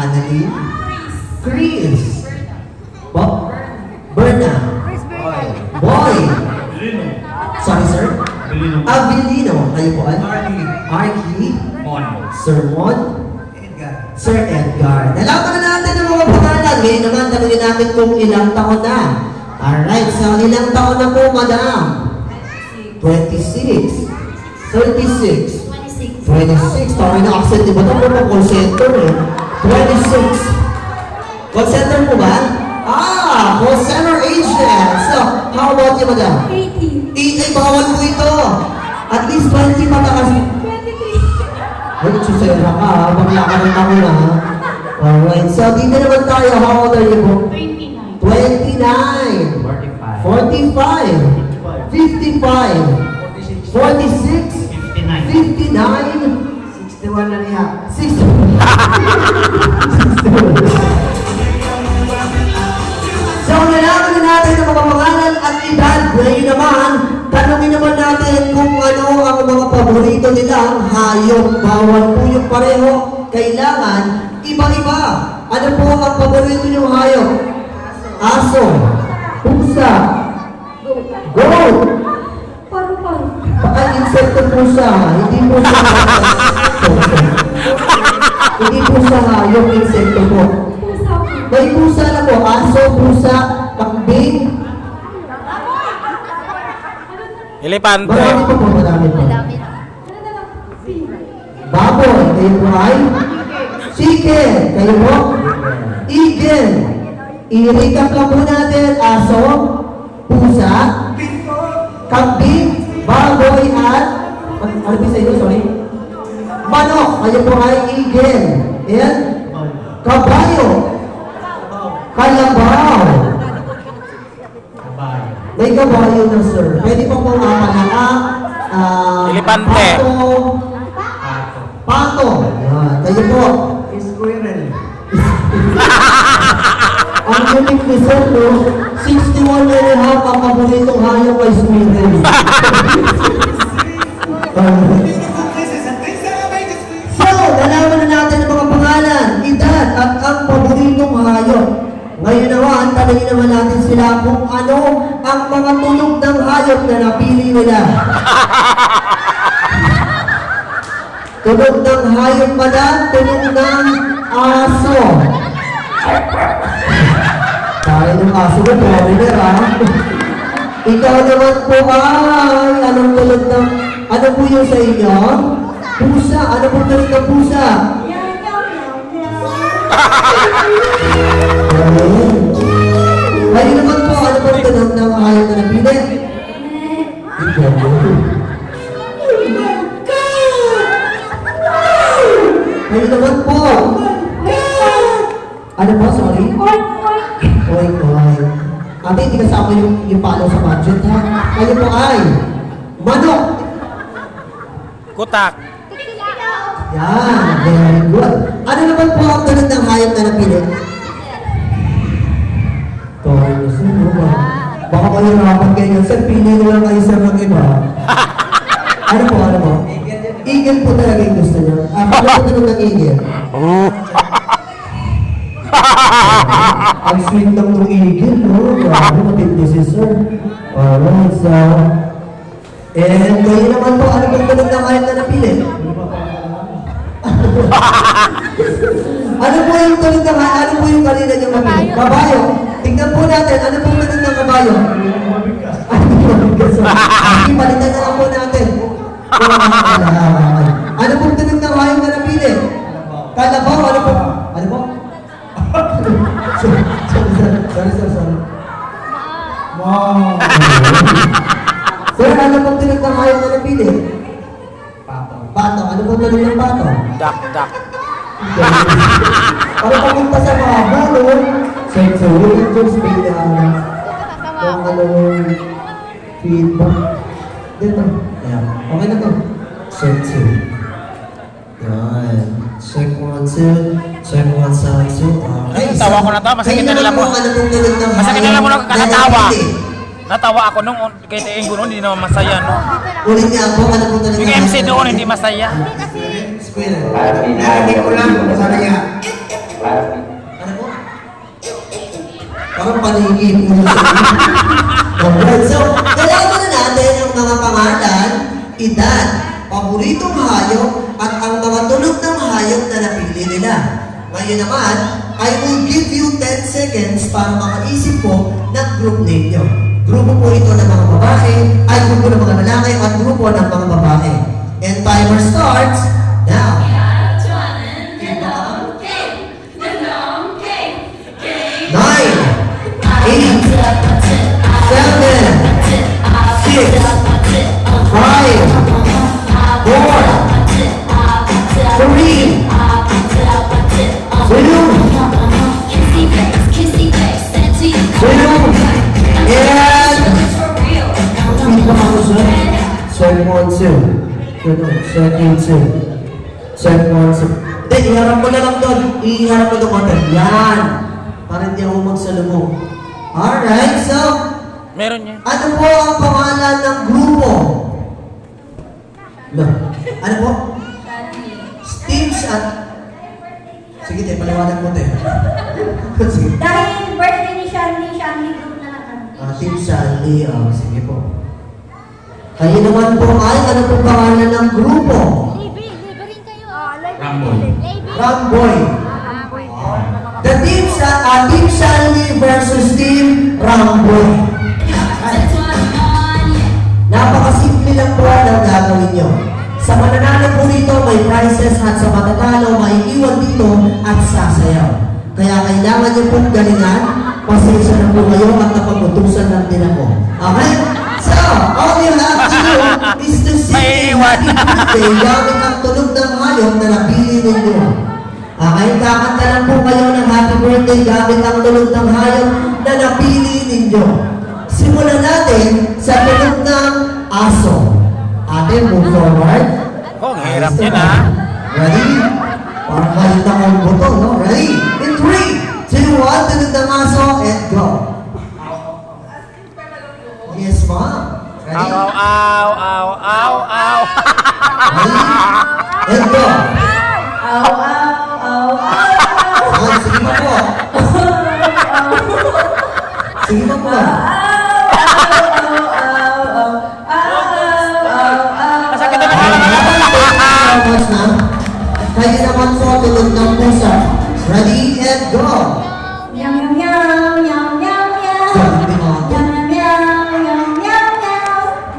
Annalyn. Chris. Bo? Berna. Boy. Sorry, sir. Abilino. Kayo po ay? Arky. Sir Mon. Sir Edgar. Nalaman na natin ang mga pangalan. Ngayon naman, tanungin natin kung ilang taon na. Alright, so ilang taon na po, madam? 26. 36. 26. Sorry na accent, di ba? Ito po call center eh. 26. Call center po ba? Ah, call center agent. So, how about you, madam? 80. 8 ay bawal po ito. At least 20 matakas. 23. Ay, susera ka ha. Bakla ka ng ako na ha. Alright, so dito naman tayo. How old are you po? 29. 29. 45. 55. 46. 59. 61 na niya. 60. So, nalaman na natin ang mga pangalan at edad. Ngayon naman, tanongin naman natin kung ano ang mga paborito nilang hayop. Bawal po yung pareho. Kailangan iba-iba. Ano po ang paborito niyong hayop? Aso. Pusa. Goat. Paru-paru. Baka insekto po siya. Hindi po siya Hindi po siya hayop, insekto po. May pusa na po. Aso, pusa, pakbing. Elepante. Marami po po, marami po. Baboy, kayo po ay? Chicken, kayo po? Eagle. I-recap lang po natin. Aso, pusa, kambing, baboy, at... Ano po sa inyo? Sorry. Manok, kayo po ay eagle. And kabayo. Kalabaw. May kabayo na sir. Pwede po pong amalaka. ah, Elepante. Pato. Pato. Yan. Kayo po. Squirrel. Ang unique ni sir, no? 61 and a half ang paboritong hayop ay squirrel. so, nalaman na natin ang mga pangalan, edad, at ang paboritong hayop. Ngayon naman, tanongin naman natin sila kung ano ang mga tunog ng hayop na napili nila. tunog ng hayop pala, tunog ng aso. Tayo ng aso mo, foreigner ha? Ikaw naman po ay, anong tulad ng, ano po yung sa inyo? Pusa, ano po tulad ng pusa? Kayo naman po, ano po tulad ng ayaw na napili? Ikaw. Kayo naman po. Ano po, sorry? Ate, hindi kasama yung, yung palo sa budget, ha? Kayo po ay, manok. Kutak. Yan, very good. Ano naman po ang tulad ng hayop na napili? Tayo, sir, no? ba? Baka mahirapan kayo yan. Sir, pili na lang kayo, sir, ng iba. Ano po, ano po? Eagle po talaga yung gusto niyo. Ah, ano po tulad ng eagle? Ang sweet lang ng eagle, no? Grabe, matindi si sir. Alright, so... And kayo naman po, ano pong tulad ng hayop na napili? ano po yung tulad ng hayop? Ano po yung kanina niyong napili? Kabayo. Tingnan po natin, ano pong tulad ng kabayo? Ay, mabigas. Sige, palitan na lang po natin. ano Pato. Ano pong tulad ng pato? Dak, dak. Para papunta sa mga bulo, yung just pay na kung ano feedback. Dito. Ayan. Okay na to. Two. Yan. Check one, two. Check one, sound two. Okay. Tawa ko na to, masakit na nila po. Ano Masakit na hayop na nakakatawa. Natawa ako nung kay Tieng noon, hindi naman masaya, no? Ulit niya po, ano tulad ng Yung MC noon, hindi masaya. Narinig ko lang saan niya. Parang paningin mo so, kailangan na natin ang mga pangalan, edad, paboritong hayop, at ang mga tunog ng hayop na napili nila. Ngayon naman, I will give you 10 seconds para makaisip po ng group name nyo. Grupo po ito ng mga babae, ay grupo ng mga lalaki, at grupo ng mga babae. Ganun, one, two. Check one, two. Hindi, iharap mo na lang doon. Iharap mo doon konti. Yan. Para hindi ako magsalubong. Alright, so, Meron yan. ano po ang pangalan ng grupo? No. Ano po? Steve Shan. Sige, te, paliwanag mo, te. Sige. Dahil birthday ni Shanley, Shanley group na lang. Ah, Team Sally, ah, sige po. Kayo naman po ay, ano Ramboy. The Team, Sa ah, Team Sally versus Team Ramboy. Napakasimple lang po ang gagawin nyo. Sa mananalo po dito, may prizes at sa matatalo, may iwan dito at sasayaw. Kaya kailangan nyo pong galingan, pasensya na po kayo at napagutusan lang din ako. Okay? So, all you have to do is to sing happy birthday gamit ang tunog ng hayop na napili ninyo. Okay, kakanta lang po kayo ng happy birthday gamit ang tunog ng hayop na napili ninyo. Simulan natin sa tunog ng aso. Ate, move forward. Oh, ang hirap na. ah. Ready? Parang kalit na kong buto, no? Ready? In 3, 2, 1, tunog ng aso, and go. Yes, ma'am. Ready? Aw, aw, aw, aw, aw, aw. Ready? Sige po. Sige po po. Pwede naman po tulog ng pusa. Ready and go!